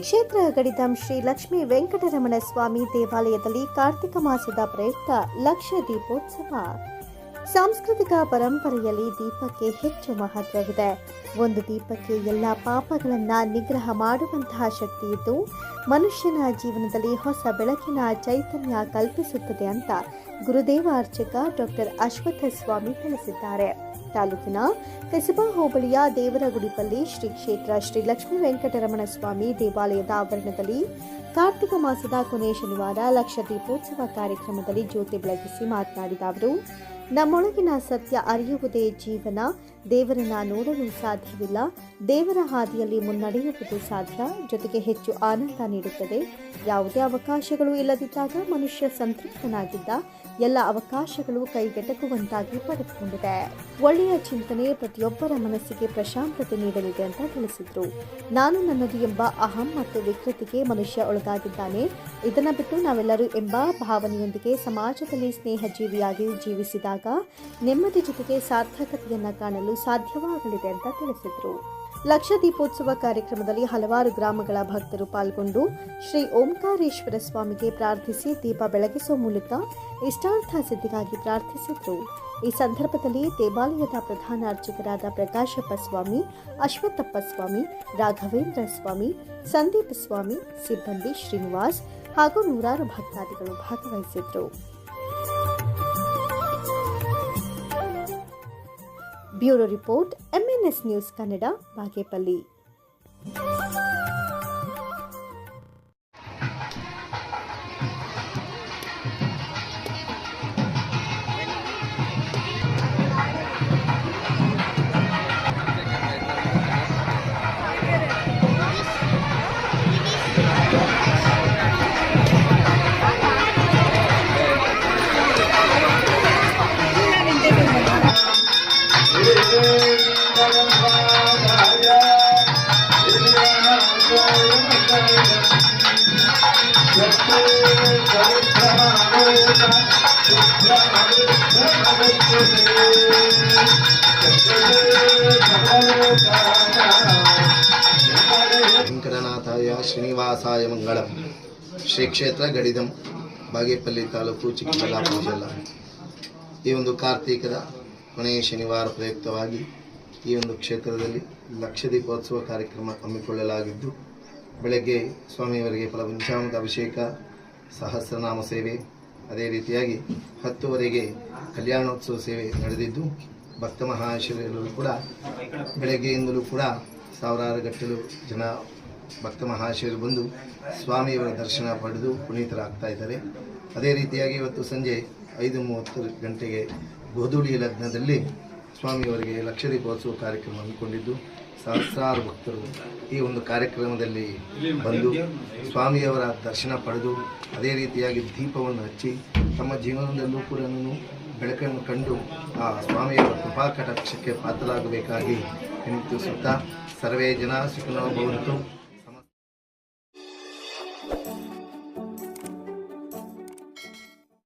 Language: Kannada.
ಕ್ಷೇತ್ರ ಗಡಿದಂ ಶ್ರೀ ಲಕ್ಷ್ಮೀ ವೆಂಕಟರಮಣ ಸ್ವಾಮಿ ದೇವಾಲಯದಲ್ಲಿ ಕಾರ್ತಿಕ ಮಾಸದ ಪ್ರಯುಕ್ತ ಲಕ್ಷ ದೀಪೋತ್ಸವ. ಸಾಂಸ್ಕೃತಿಕ ಪರಂಪರೆಯಲ್ಲಿ ದೀಪಕ್ಕೆ ಹೆಚ್ಚು ಮಹತ್ವವಿದೆ ಒಂದು ದೀಪಕ್ಕೆ ಎಲ್ಲ ಪಾಪಗಳನ್ನು ನಿಗ್ರಹ ಮಾಡುವಂತಹ ಶಕ್ತಿ ಇದ್ದು, ಮನುಷ್ಯನ ಜೀವನದಲ್ಲಿ ಹೊಸ ಬೆಳಕಿನ ಚೈತನ್ಯ ಕಲ್ಪಿಸುತ್ತದೆ ಅಂತ ಗುರುದೇವ ಅರ್ಚಕ ಡಾಕ್ಟರ್ ಅಶ್ವಥ ಸ್ವಾಮಿ ತಿಳಿಸಿದ್ದಾರೆ. ತಾಲೂಕಿನ ಕಸಬಾ ಹೋಬಳಿಯ ದೇವರಗುಡಿಪಲ್ಲಿ ಶ್ರೀ ಕ್ಷೇತ್ರ ಶ್ರೀ ಲಕ್ಷ್ಮೀ ವೆಂಕಟರಮಣ ಸ್ವಾಮಿ ದೇವಾಲಯದ ಆವರಣದಲ್ಲಿ ಕಾರ್ತಿಕ ಮಾಸದ ಕೊನೆಯ ಶನಿವಾರ ಲಕ್ಷ ದೀಪೋತ್ಸವ ಕಾರ್ಯಕ್ರಮದಲ್ಲಿ ಜ್ಯೋತಿ ಬೆಳಗಿಸಿ ಮಾತನಾಡಿದ ಅವರು ನಮ್ಮೊಳಗಿನ ಸತ್ಯ ಅರಿಯುವುದೇ ಜೀವನ. ದೇವರನ್ನ ನೋಡಲು ಸಾಧ್ಯವಿಲ್ಲ. ದೇವರ ಹಾದಿಯಲ್ಲಿ ಮುನ್ನಡೆಯುವುದು ಸಾಧ್ಯ. ಜೊತೆಗೆ ಹೆಚ್ಚು ಆನಂದ ನೀಡುತ್ತದೆ. ಯಾವುದೇ ಅವಕಾಶಗಳು ಇಲ್ಲದಿದ್ದಾಗ ಮನುಷ್ಯ ಸಂತೃಪ್ತನಾಗಿದ್ದ. ಎಲ್ಲ ಅವಕಾಶಗಳು ಕೈಗೆಟಕುವಂತಾಗಿ ಪಡೆದುಕೊಂಡಿದೆ. ಒಳ್ಳೆಯ ಚಿಂತನೆ ಪ್ರತಿಯೊಬ್ಬರ ಮನಸ್ಸಿಗೆ ಪ್ರಶಾಂತತೆ ನೀಡಲಿದೆ ಅಂತ ತಿಳಿಸಿದ್ರು. ನಾನು ನನ್ನದು ಎಂಬ ಅಹಂ ಮತ್ತು ವಿಕೃತಿಗೆ ಮನುಷ್ಯ ಒಳಗಾಗಿದ್ದಾನೆ. ಇದನ್ನ ಬಿಟ್ಟು ನಾವೆಲ್ಲರೂ ಎಂಬ ಭಾವನೆಯೊಂದಿಗೆ ಸಮಾಜದಲ್ಲಿ ಸ್ನೇಹ ಜೀವಿಯಾಗಿ ಜೀವಿಸಿದಾಗ, ನೆಮ್ಮದಿ ಜೊತೆಗೆ ಸಾರ್ಥಕತೆಯನ್ನ ಕಾಣಲು ಸಾಧ್ಯವಾಗಲಿದೆ ಅಂತ ತಿಳಿಸಿದರು. ಲಕ್ಷ ದೀಪೋತ್ಸವ ಕಾರ್ಯಕ್ರಮದಲ್ಲಿ ಹಲವಾರು ಗ್ರಾಮಗಳ ಭಕ್ತರು ಪಾಲ್ಗೊಂಡು ಶ್ರೀ ಓಂಕಾರೇಶ್ವರ ಸ್ವಾಮಿಗೆ ಪ್ರಾರ್ಥಿಸಿ ದೀಪ ಬೆಳಗಿಸುವ ಮೂಲಕ ಇಷ್ಟಾರ್ಥ ಸಿದ್ಧಿಗಾಗಿ ಪ್ರಾರ್ಥಿಸಿದ್ರು. ಈ ಸಂದರ್ಭದಲ್ಲಿ ದೇವಾಲಯದ ಪ್ರಧಾನ ಅರ್ಚಕರಾದ ಪ್ರಕಾಶಪ್ಪ ಸ್ವಾಮಿ, ಅಶ್ವತ್ಥಪ್ಪ ಸ್ವಾಮಿ, ರಾಘವೇಂದ್ರ ಸ್ವಾಮಿ, ಸಂದೀಪ್ ಸ್ವಾಮಿ, ಸಿಬ್ಬಂದಿ ಶ್ರೀನಿವಾಸ್ ಹಾಗೂ ನೂರಾರು ಭಕ್ತಾದಿಗಳು ಭಾಗವಹಿಸಿದ್ರು. Bureau report MNS news Kannada Bagepalli ವೆಂಕಟನಾಥಾಯ ಶ್ರೀನಿವಾಸಾಯ ಮಂಗಳಂ. ಶ್ರೀ ಕ್ಷೇತ್ರ ಗಡಿದಂ, ಬಾಗೇಪಲ್ಲಿ ತಾಲೂಕು ಚಿಕ್ಕಬಳ್ಳಾಪುರ ಈ ಒಂದು ಕಾರ್ತೀಕದ ಕೊನೆಯ ಶನಿವಾರ ಪ್ರಯುಕ್ತವಾಗಿ ಈ ಒಂದು ಕ್ಷೇತ್ರದಲ್ಲಿ ಲಕ್ಷ ದೀಪೋತ್ಸವ ಕಾರ್ಯಕ್ರಮ ಹಮ್ಮಿಕೊಳ್ಳಲಾಗಿದ್ದು, ಬೆಳಗ್ಗೆ ಸ್ವಾಮಿಯವರಿಗೆ ಫಲಪಂಚಾಮೃತ ಅಭಿಷೇಕ, ಸಹಸ್ರನಾಮ ಸೇವೆ, ಅದೇ ರೀತಿಯಾಗಿ ಹತ್ತುವರೆಗೆ ಕಲ್ಯಾಣೋತ್ಸವ ಸೇವೆ ನಡೆದಿದ್ದು, ಭಕ್ತ ಮಹಾಶಯರು ಕೂಡ ಬೆಳಗ್ಗೆಯಿಂದಲೂ ಕೂಡ ಸಾವಿರಾರು ಗಟ್ಟಲು ಜನ ಭಕ್ತ ಮಹಾಶಿವರು ಬಂದು ಸ್ವಾಮಿಯವರ ದರ್ಶನ ಪಡೆದು ಪುನೀತರಾಗ್ತಾ ಇದ್ದಾರೆ. ಅದೇ ರೀತಿಯಾಗಿ ಇವತ್ತು ಸಂಜೆ ಐದು ಮೂವತ್ತು ಗಂಟೆಗೆ ಗೋಧುಳಿ ಲಗ್ನದಲ್ಲಿ ಸ್ವಾಮಿಯವರಿಗೆ ಲಕ್ಷ ದೀಪೋತ್ಸವ ಕಾರ್ಯಕ್ರಮ ಹಮ್ಮಿಕೊಂಡಿದ್ದು, ಸಹಸ್ರಾರು ಭಕ್ತರು ಈ ಒಂದು ಕಾರ್ಯಕ್ರಮದಲ್ಲಿ ಬಂದು ಸ್ವಾಮಿಯವರ ದರ್ಶನ ಪಡೆದು, ಅದೇ ರೀತಿಯಾಗಿ ದೀಪವನ್ನು ಹಚ್ಚಿ ತಮ್ಮ ಜೀವನದಲ್ಲೂ ಕೂಡ ಬೆಳಕನ್ನು ಕಂಡು ಆ ಸ್ವಾಮಿಯ ಕೃಪಾ ಕಟಾಕ್ಷಕ್ಕೆ ಪಾತ್ರರಾಗಬೇಕಾಗಿ ಸುತ್ತ ಸರ್ವೇ ಜನ ಸುಖಿನೋ